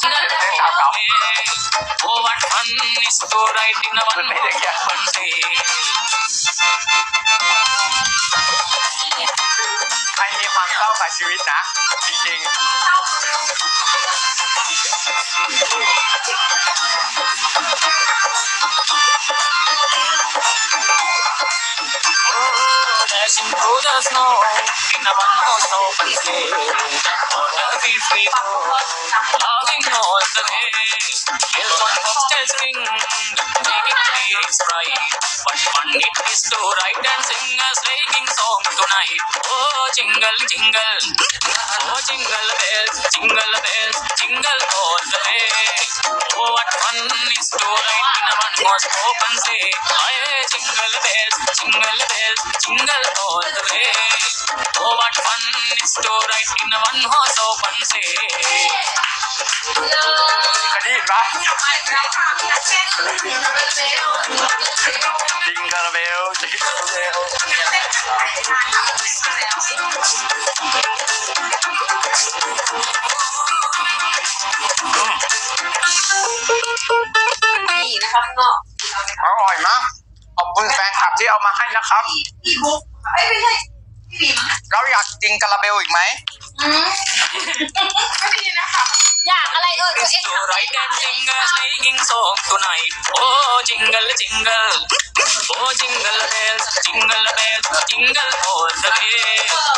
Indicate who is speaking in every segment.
Speaker 1: Oh, what fun is to ride in a one open sleigh.
Speaker 2: ใครมีความเศร้ากับชีวิตนะจริง
Speaker 1: Dashing sin dudas no, naman mo sa pansin. O nagpipito, aking notary. Earphone box tells ring, making lyrics right. But fun it is to write and sing a slaying song tonight. Oh, jingle, jingle. Oh, jingle bells, jingle bells, jingle all the way. Oh, what fun is to ride in a one horse open sleigh.
Speaker 2: นี่
Speaker 3: นะคะข้างนอก
Speaker 2: อร่อยมากขอบคุณแฟนคลับที่เอามาให้นะครับ
Speaker 3: พี่บุ๊กเอ้ยไม่ใช่พี่บิม
Speaker 2: เราอยากจิงกาเบลอีกไหม
Speaker 3: อืมไม่ดีนะคะอยากอะไรเออตัว
Speaker 1: is
Speaker 3: เอง
Speaker 1: to ride and sing a sleighing song tonight. Oh, jingle, jingle. Oh, jingle bells, jingle bells, jingle all the way. Oh, what fun is to ride in a one horse open sleigh. Hey, jingle bells,
Speaker 2: แล้ว
Speaker 1: jingle
Speaker 2: ท่าเต้นอะ
Speaker 1: bells,
Speaker 2: ในคลิป
Speaker 1: jingle
Speaker 2: อะ
Speaker 1: all the way. Oh, what fun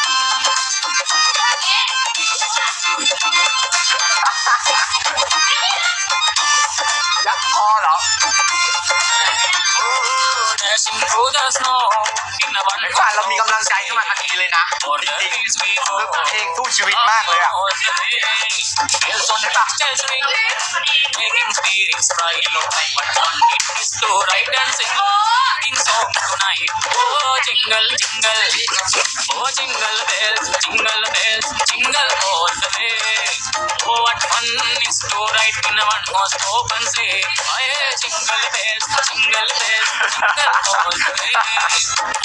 Speaker 1: bobtails ring, making spirits bright. What fun it is to ride and sing sing song tonight. Oh, jingle, jingle, oh, jingle bells, jingle bells, jingle all the way. Oh, what fun is to ride in a one horse open sleigh. Hey, jingle bells, jingle bells, jingle all the way.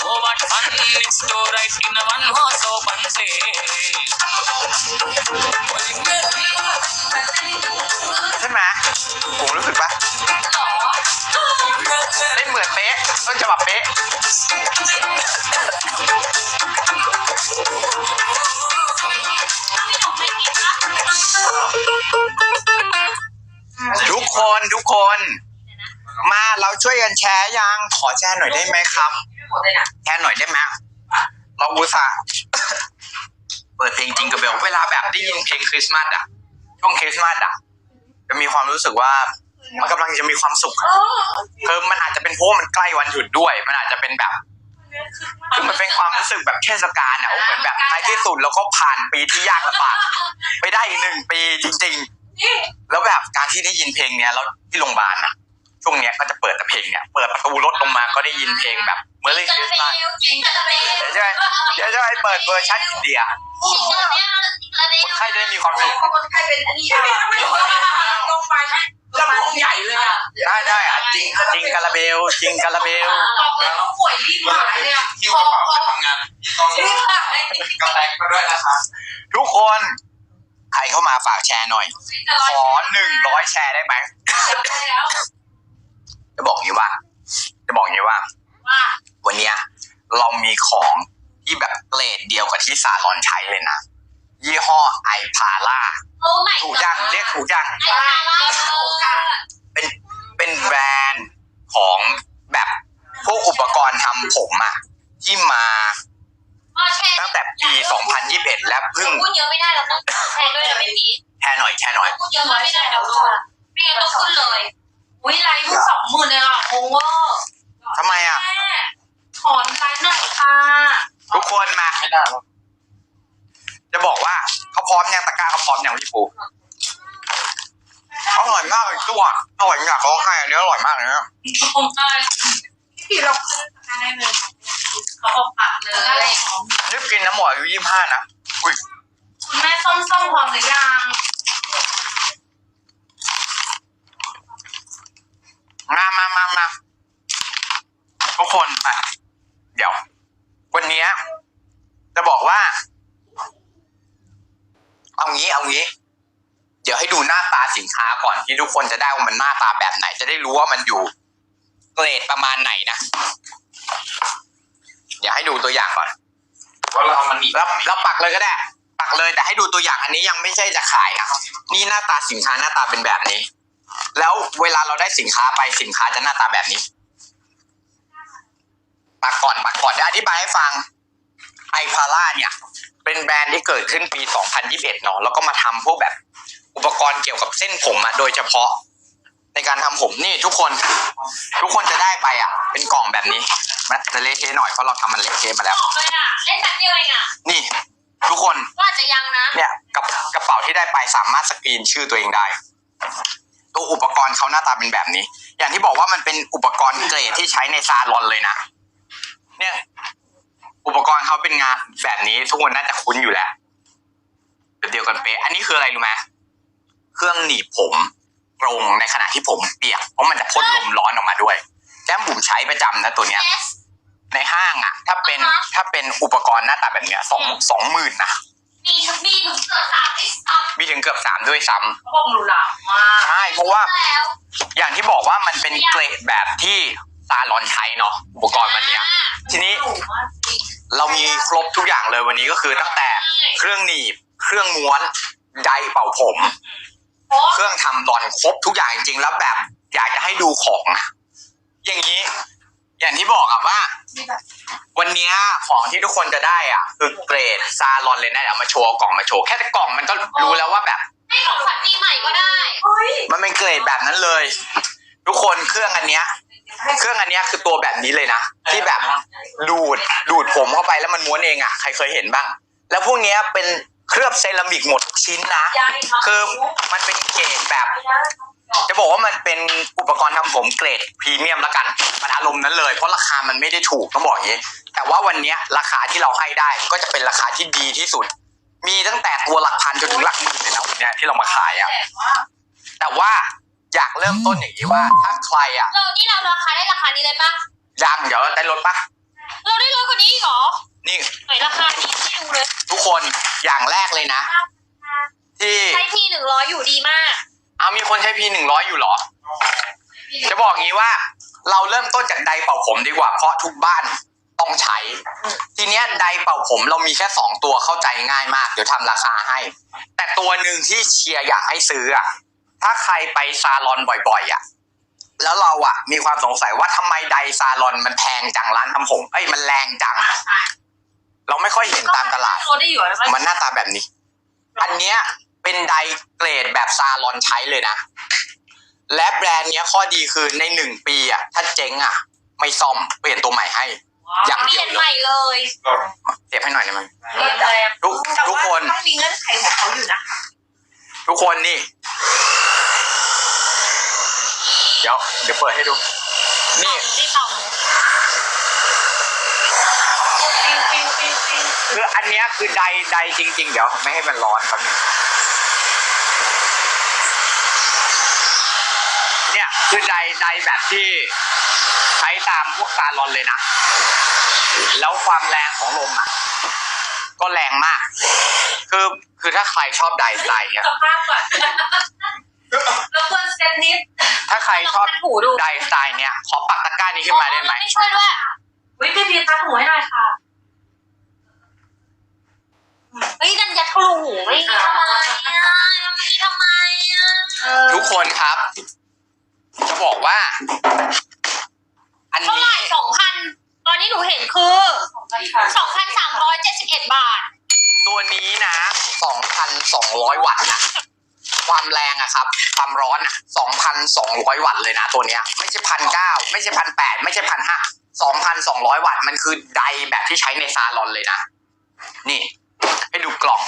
Speaker 1: Oh, what fun is to ride in a one horse open sleigh.
Speaker 2: แชร์ยัง ขอแชร์หน่อยได้ไหมครับ
Speaker 3: หมดเลยนะ
Speaker 2: แชร์หน่อยได้ไหมเราอุตส่าห์เปิดเพลงจริงกับเบลเวลาแบบได้ยินเพลงคริสต์มาสอะช่วงคริสต์มาสอะจะมีความรู้สึกว่า มันกำลังจะมีความสุขอะคือมันอาจจะเป็นเพราะว่ามันใกล้วันหยุดด้วย มันอาจจะเป็นแบบคือมันเป็นความรู้สึกแบบเทศกาลอะว่าเหมือนแบบในที่สุดเราก็ผ่านปีที่ยากลำบากไปได้อีกหนึ่งปีจริง ๆ แล้วแบบการที่ได้ยินเพลงเนี้ยแล้วที่โรงพยาบาลอะ ช่วงเนี้ยก็จะเปิดแต่เพลงเนี้ยเปิดประตูรถลงมาก็ได้ยินเพลงแบบเมื่อไรคริสต์มาส
Speaker 3: จริงกระเบล
Speaker 2: เดี๋ยวจะเดี๋ยวจะให้เปิดเวอร์ชันอินเดียคนไข้จะได้มีความสุข
Speaker 3: คนไข้เป็นอันนี้อะลงไปลงใหญ่เลยอะ
Speaker 2: ได้ได้อะจริงจริงกาลาเบลจริงกาลาเบล
Speaker 3: ต้องป่วยรีบหายเลยอะ
Speaker 4: คิวกระเป๋าไปทำงานมีต้อง
Speaker 3: รีบหาย
Speaker 4: กำแรงมาด้วยนะคะ
Speaker 2: ทุกคนใครเข้ามาฝากแชร์หน่อย ขอหนึ่งร้อยแชร์ได้ไหม
Speaker 3: แล้ว
Speaker 2: จะบอกงี้ว่า จะบอกงี้ว่า
Speaker 3: ว่า
Speaker 2: วันเนี้ยเรามีของที่แบบเกรดเดียวกับที่ซาลอนใช้เลยนะ ยี่ห้อไอพาร่า
Speaker 3: โอ้ไม่
Speaker 2: ถูกยังเรียกถูกยัง
Speaker 3: ไอ้ลาลาค่ะ
Speaker 2: เป็นเป็นแบรนด์ของแบบพวกอุปกรณ์ทำผมอะที่มา
Speaker 3: มาแชร์
Speaker 2: ตั้งแต่ปี 2021 และเพิ่ง
Speaker 3: พูดเยอะไม่ได้เราต้องแชร์ด้วยนะไม่ผี
Speaker 2: แชร์หน่อยแชร์หน่อย
Speaker 3: พูดเยอะไม่ได้เดี๋ยวไม่งั้นต้องขึ้นเลยอุ้ยไลฟ์เพิ่งสองหมื่นเลยอะโอเวอร์
Speaker 2: ทำไมอะ
Speaker 3: แม่ถอนไลฟ์หน่อยค่ะ
Speaker 2: ทุกคนมา
Speaker 4: ไม่ได้หรอก
Speaker 2: จะบอกว่าเขาพร้อมยังตะกร้าเขาพร้อมยังพี่ปูอร่อยมากเลยตัวอร่อยมากเขาให้อันนี้อร่อยมากเลยนะ
Speaker 3: ผมได้พี่เราขึ้นได้เลยค่ะเขาบอกปักเลย
Speaker 2: นี่กินน้ำหมดอายุยี่ห้านะอุ้ย
Speaker 3: คุณแม่ส้มส้มพร้อมหรือยัง
Speaker 2: มามามามาทุกคนมาเดี๋ยว วันเนี้ยจะบอกว่า เอางี้เอางี้ เดี๋ยวให้ดูหน้าตา สินค้าก่อนที่ทุกคนจะได้ว่ามันหน้าตาแบบไหน จะได้รู้ว่ามันอยู่ เกรดประมาณไหนนะเดี๋ยวให้ดูตัวอย่างก่อน
Speaker 4: เพราะเราเอามันหนี
Speaker 2: แล้วแล้วปักเลยก็ได้ ปักเลยแต่ให้ดูตัวอย่างอันนี้ยังไม่ใช่จะขายนะนี่หน้าตาสินค้าหน้าตาเป็นแบบนี้ แล้วเวลาเราได้สินค้าไปสินค้าจะหน้าตาแบบนี้ ปักก่อนปักก่อนเดี๋ยวอธิบายให้ฟังไอพาร่าเนี่ย เป็นแบรนด์ที่เกิดขึ้นปี 2021 เนาะแล้วก็มาทำพวกแบบ อุปกรณ์เกี่ยวกับเส้นผมอะโดยเฉพาะ ในการทำผมนี่ทุกคน ทุกคนจะได้ไปอะเป็นกล่องแบบนี้มันจะเละเทะหน่อยเพราะเราทำมันเละเทะมาแล้ว
Speaker 3: บอกเลยอะเล่นแป๊บเดียวเองอะ
Speaker 2: นี่ ทุกคน
Speaker 3: ก็อาจจะยังนะ
Speaker 2: เนี่ยกับกระเป๋าที่ได้ไปสามารถสกรีนชื่อตัวเองได้ ตัวอุปกรณ์เขาหน้าตาเป็นแบบนี้ อย่างที่บอกว่ามันเป็นอุปกรณ์เกรดที่ใช้ในซาลอนเลยนะ เนี่ย อุปกรณ์เขาเป็นงานแบบนี้ทุกคนน่าจะคุ้นอยู่แล้วแบบเดียวกันเป๊ะอันนี้คืออะไรรู้ไหม เครื่องหนีบผมตรงในขณะที่ผมเปียกเพราะมันจะพ่นลมร้อนออกมาด้วยแก้มบุ๋มใช้ประจำนะตัวเนี้ย
Speaker 3: yes
Speaker 2: ในห้างอะ ถ้าเป็น
Speaker 3: อ่าฮะ
Speaker 2: ถ้าเป็นอุปกรณ์หน้าตาแบบเนี้ยสองสองหมื่นนะ
Speaker 3: มีถึงมีถึงเกือบสามที่ซ้
Speaker 2: มีถึงเกือบสามด้วยซ้ำำ
Speaker 3: เขาบอกหรูหรามาก
Speaker 2: ใช่เพราะว่า
Speaker 3: แล้ว
Speaker 2: อย่างที่บอกว่ามันเป็นเกรดแบบที่ซาลอนใช้เนาะอุปกรณ์วันเนี้ย ทีนี้
Speaker 3: หรูมากจริง
Speaker 2: เรามีครบทุกอย่างเลยวันนี้ก็คือตั้งแต่เครื่องหนีบ เครื่องม้วน ไดร์เป่าผม
Speaker 3: เพราะ
Speaker 2: เครื่องทำรอนครบทุกอย่างจริงๆแล้วแบบ อยากจะให้ดูของนะอย่างนี้ อย่างที่บอกอะว่า วันเนี้ยของที่ทุกคนจะได้อะ คือเกรดซาลอนเลยนะเดี๋ยวเอามาโชว์เอากล่องมาโชว์แค่แต่กล่องมันก็รู้แล้วว่าแบบ
Speaker 3: ให้ของขวัญปีใหม่ก็ได้เฮ้ย
Speaker 2: มันเป็นเกรดแบบนั้นเลย ทุกคนเครื่องอันเนี้ยเครื่องอันเนี้ยคือตัวแบบนี้เลยนะ ที่แบบดูดดูดผมเข้าไปแล้วมันม้วนเองอะ ใครเคยเห็นบ้าง แล้วพวกเนี้ยเป็น เคลือบเซรามิกหมดทุกชิ้นนะ
Speaker 3: ยายครับ
Speaker 2: คือมันเป็นเกรดแบบ จะบอกว่ามันเป็นอุปกรณ์ทำผมเกรดพรีเมียมละกันมันอารมณ์นั้นเลย เพราะราคามันไม่ได้ถูกต้องบอกอย่างนี้ แต่ว่าวันเนี้ยราคาที่เราให้ได้ก็จะเป็นราคาที่ดีที่สุด มีตั้งแต่ตัวหลักพันจนถึงหลักหมื่นเลยนะวันเนี้ยที่เรามาขายอะแต่ว่าอยากเริ่มต้นอย่างนี้ว่าถ้าใครอะ
Speaker 3: เรานี่เราราคาได้ราคานี้เลยปะ
Speaker 2: ยังเดี๋ยวได้ลดปะ
Speaker 3: เราได้ลดกว่านี้อีกเหรอ
Speaker 2: นี่
Speaker 3: ไหนราคานี้ไม่ดูเลย
Speaker 2: ทุกคนอย่างแรกเลยนะ ที่
Speaker 3: ใช้ทีหนึ่งร้อยอยู่ดีมาก
Speaker 2: เอามีคนใช้พีหนึ่งร้อยอยู่เหรอ จะบอกงี้ว่า เราเริ่มต้นจากไดร์เป่าผมดีกว่าเพราะทุกบ้านต้องใช้ ทีเนี้ยไดร์เป่าผมเรามีแค่สองตัวเข้าใจง่ายมาก เดี๋ยวทำราคาให้ แต่ตัวหนึ่งที่เชียร์อยากให้ซื้ออะถ้าใครไปซาลอนบ่อยๆอะแล้วเราอะมีความสงสัยว่าทำไมไดร์ซาลอนมันแพงจังร้านทำผมเอ้ยมันแรงจัง เราไม่ค่อยเห็นตามตลาด
Speaker 3: ลดได้อยู่แล้ว
Speaker 2: มันหน้าตาแบบนี้ อันเนี้ยเป็นไดร์เกรดแบบซาลอนใช้เลยนะ และแบรนด์เนี้ยข้อดีคือในหนึ่งปีอะ ถ้าเจ๊งอะ ไม่ซ่อมเปลี่ยนตัวใหม่ให้ อย่าง
Speaker 3: เป
Speaker 2: เดี
Speaker 3: ลี่
Speaker 2: ย
Speaker 3: ยน
Speaker 2: ว
Speaker 3: ให
Speaker 2: เล
Speaker 3: ม่
Speaker 2: ย
Speaker 3: เลย
Speaker 2: เสียบให้หน่อยได้ไหม
Speaker 3: เปลี่ยนเลย
Speaker 2: ทุกทุกคน
Speaker 5: ต้องมีเงื่อนไขของเขาอยู่นะ
Speaker 2: ทุกคนนี่ เดี๋ยว เดี๋ยวเปิดให้ดู นี่
Speaker 3: นี่เป่าหนู
Speaker 5: จริงจริงจริงจริง
Speaker 2: คืออัน เนี้ยคือไดร์ไดร์จริง ๆ เดี๋ยวไม่ให้มันร้อนครับนึงเนี่ยคือไดร์ไดร์แบบที่ใช้ตามพวกซาลอนเลยนะ แล้วความแรงของลมอะ ก็แรงมาก คือคือถ้าใครชอบไดร์สไตล์เนี้ย
Speaker 3: สภาพก่อนแล้วควรเซตนิด
Speaker 2: ถ้าใครชอบ
Speaker 3: ลงหูดู
Speaker 2: ไดร์สไตล์เนี้ยขอปักตะกร้านี้ขึ้นมาได้ไหม
Speaker 3: ไม่ช่วยด้วย วิพี่พีทัดหูให้หน่อยค่ะ เฮ้ยดันยัดทะลุหูไม่ทำอะไรอะทำไมอะ
Speaker 2: ทุกคนครับ จะบอกว่า อัน
Speaker 3: เท่าไห
Speaker 2: นี้
Speaker 3: ร่สองพันตอนนี้หนูเห็นคือสองพันสามร้อยเจ็ดสิบเอ็ดบาท
Speaker 2: ตัวนี้นะ2,200 วัตต์นะความแรงอะครับ ความร้อนอะ2,200 วัตต์เลยนะ ตัวเนี้ย ไม่ใช่พันเก้าไม่ใช่พันแปดไม่ใช่พันห้า2,200 วัตต์มันคือไดร์แบบที่ใช้ในซาลอนเลยนะ นี่ ให้ดูกล่อง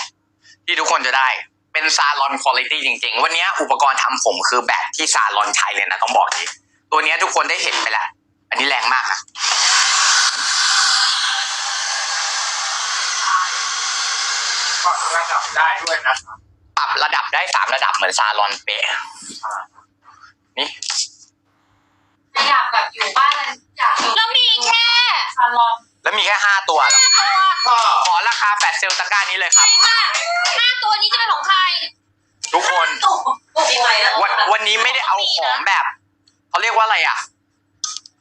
Speaker 2: ที่ทุกคนจะได้เป็นซาลอนคุณภาพจริง ๆ วันนี้อุปกรณ์ทำผมคือแบบที่ซาลอนใช้เลยนะต้องบอกนี้ตัวนี้ทุกคนได้เห็นไปแล้ว อันนี้แรงมากนะ
Speaker 4: ปรับระดับได้ด้วยนะ
Speaker 2: ปรับระดับได้สามระดับเหมือนซาลอนเป๊ะนี่
Speaker 3: อยากแบบอยู่บ้านอยาก
Speaker 6: แล้วมีแค่
Speaker 3: ซาลอน
Speaker 2: แล้วมีแค่ห้าตัวพอาคาแฟลชเซลตะกร้านี้เลยครับ
Speaker 6: ห้าตัวนี้จะเป็นของใคร
Speaker 2: ทุกคน
Speaker 3: ตุ๊ก
Speaker 5: ปีใหม่แล้ว
Speaker 2: วันวันนี้ไม่ได้เอาของแบบเขาเรียกว่าอะไรอะ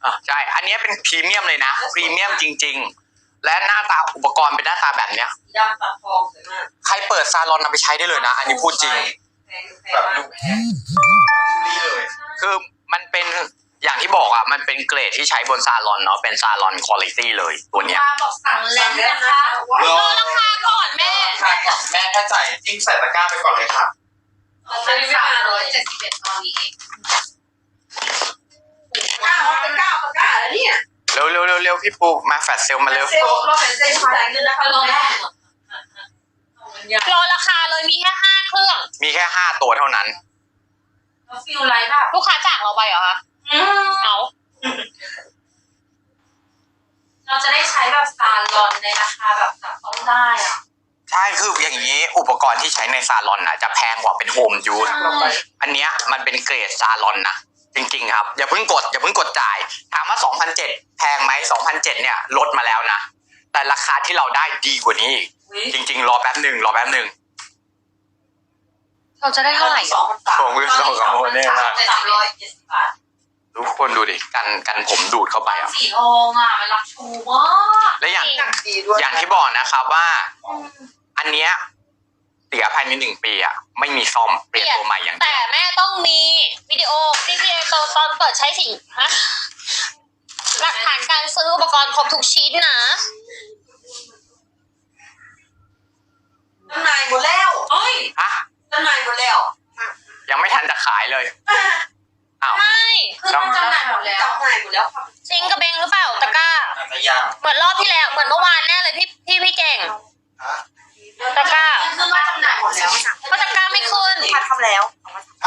Speaker 2: อะใช่ อันนี้เป็นพรีเมียมเลยนะพรีเมียมจริง ๆ และหน้าตาอุปกรณ์เป็นหน้าตาแบบเนี้ย
Speaker 5: ดำปักทองสวยมาก
Speaker 2: ใครเปิดซาลอนเอาไปใช้ได้เลยนะ อันนี้พูดจริง
Speaker 5: แพงแพ
Speaker 4: แบบ
Speaker 5: ง
Speaker 4: ดู
Speaker 5: มาก
Speaker 4: แพงนี่เลย
Speaker 2: คือมันเป็นอย่างที่บอกอะ มันเป็นเกรดที่ใช้บนซาลอนเนาะเป็นซาลอนคุณภาพเลยตัวเนี้ย
Speaker 3: มาบอกสั่ง แล้วนะคะ
Speaker 4: ร
Speaker 6: ร
Speaker 4: อ
Speaker 6: อราคาก่อนแม่
Speaker 4: ใช่ครับแม่แค่จ่ายจิ้มใส่ตะกร้าไปก่อนเลยค่ะ
Speaker 3: พันสามร้อยเจ็ดสิบเอ็ดตอนนี้
Speaker 5: เก้าเป็นเก้าเป็นเก้าแล้วเนี่ย
Speaker 2: เร็วเร็วเร็วเร็วพี่ปูมาแฟลชเซลมาเร็ว
Speaker 5: เซลล์เราเป็นเซลล์จ่ายเงินนะคะ
Speaker 3: ล
Speaker 5: เรา
Speaker 3: ง
Speaker 5: แม่
Speaker 3: แรก
Speaker 6: รอราคาเลยมีแค่ห้าเครื่อง
Speaker 2: มีแค่ห้าตัวเท่านั้น
Speaker 3: แล้วฟิลไลท์แบบ
Speaker 6: ลูกค้าจากเราไปเหรอคะ
Speaker 3: อืม
Speaker 6: เอา
Speaker 3: เราจะได้ใช้แบบซาลอนในราคาแบบจับต้องได้อะ
Speaker 2: ใช่คืออย่างนี้อุปกรณ์ที่ใช้ในซาลอนน่ะจะแพงกว่าเป็นโฮมยูสอันเนี้ยมันเป็นเกรดซาลอนนะจริงๆครับ อย่าเพิ่งกดอย่าเพิ่งกดจ่าย ถามว่า 2,007 แพงไหม2,007 เนี่ยลดมาแล้วนะ แต่ราคาที่เราได้ดีกว่านี้อีกจริง ๆ รอแป๊บหนึ่งรอแป๊บหนึ่ง
Speaker 6: เราจะได้เท่าไหร่
Speaker 5: สองพันสาม
Speaker 2: ผมมือสองกับโมเนี่ยมาก
Speaker 5: สามร้อยเจ็ดสิบบาท
Speaker 2: ทุกคนดูดิกันกันผมดูดเข้าไปอะ
Speaker 3: สีทองอะมันรักชูมาก
Speaker 2: และอย่าง
Speaker 5: ดีด้วย
Speaker 2: อย่างที่บอกนะครับว่า อันเนี้ยเสียภายในหนึ่งปีอะไม่มีซ่อมเปลี่ยนตัวใหม่อย่างเดี
Speaker 6: แต่
Speaker 2: ยว
Speaker 6: แม่ต้องมีวิดีโอที่พี่ตอนตอนเปิดใช้สินฮะหลักฐานการซื้ออุปกรณ์ครบทุกชิ้นนะ
Speaker 5: จำหน่ายหมดแล้ว
Speaker 3: เฮ้ย
Speaker 2: ฮะ
Speaker 5: จำหน่ายหมดแล้ว
Speaker 2: ยังไม่ทันจะขายเลย อ้าว
Speaker 6: ไม่
Speaker 3: คือมันจำหน่ายหมดแล้ว
Speaker 5: จำหน่ายหมดแล้วค่ะ
Speaker 6: ซิงกระเบงหรือเปล่าตะกร้า
Speaker 4: อาจจะยัง
Speaker 6: เหมือนรอบที่แล้ว เหมือนเมื่อวานแน่เลยพี่พี่พี่เก่งตะกร้า
Speaker 3: คือมันจำหน่ายหมดแล้ว
Speaker 6: เพราะตะกร้าไม่ขึ้น
Speaker 5: พัดทำแล้ว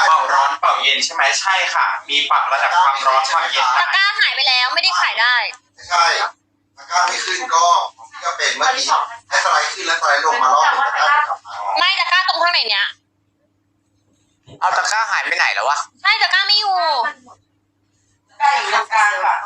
Speaker 4: เป่าร้อนเป่าเย็นใช่ไหมใช่ค่ะ มีปรับระดับความร้อนความเย็น
Speaker 6: ตะกร้าหายไปแล้วไม่ได้ขายได้
Speaker 7: ใช่ตะกร้าไม่ขึ้นก็ของพี่ก็เป็นเมื่อกี้ให้สไลด์ขึ้นแล้วสไลด์ลงมารอบหนึงตะกร้าจะกลับมา
Speaker 6: ไม่ตะกร้าตรงข้างไหนเนี้ย
Speaker 2: เอาตะกร้าหายไปไหนแล้ววะ
Speaker 6: ใช่ตะกร้าไม่อยู่
Speaker 5: ได้อยู่ตรงกลางค่ะ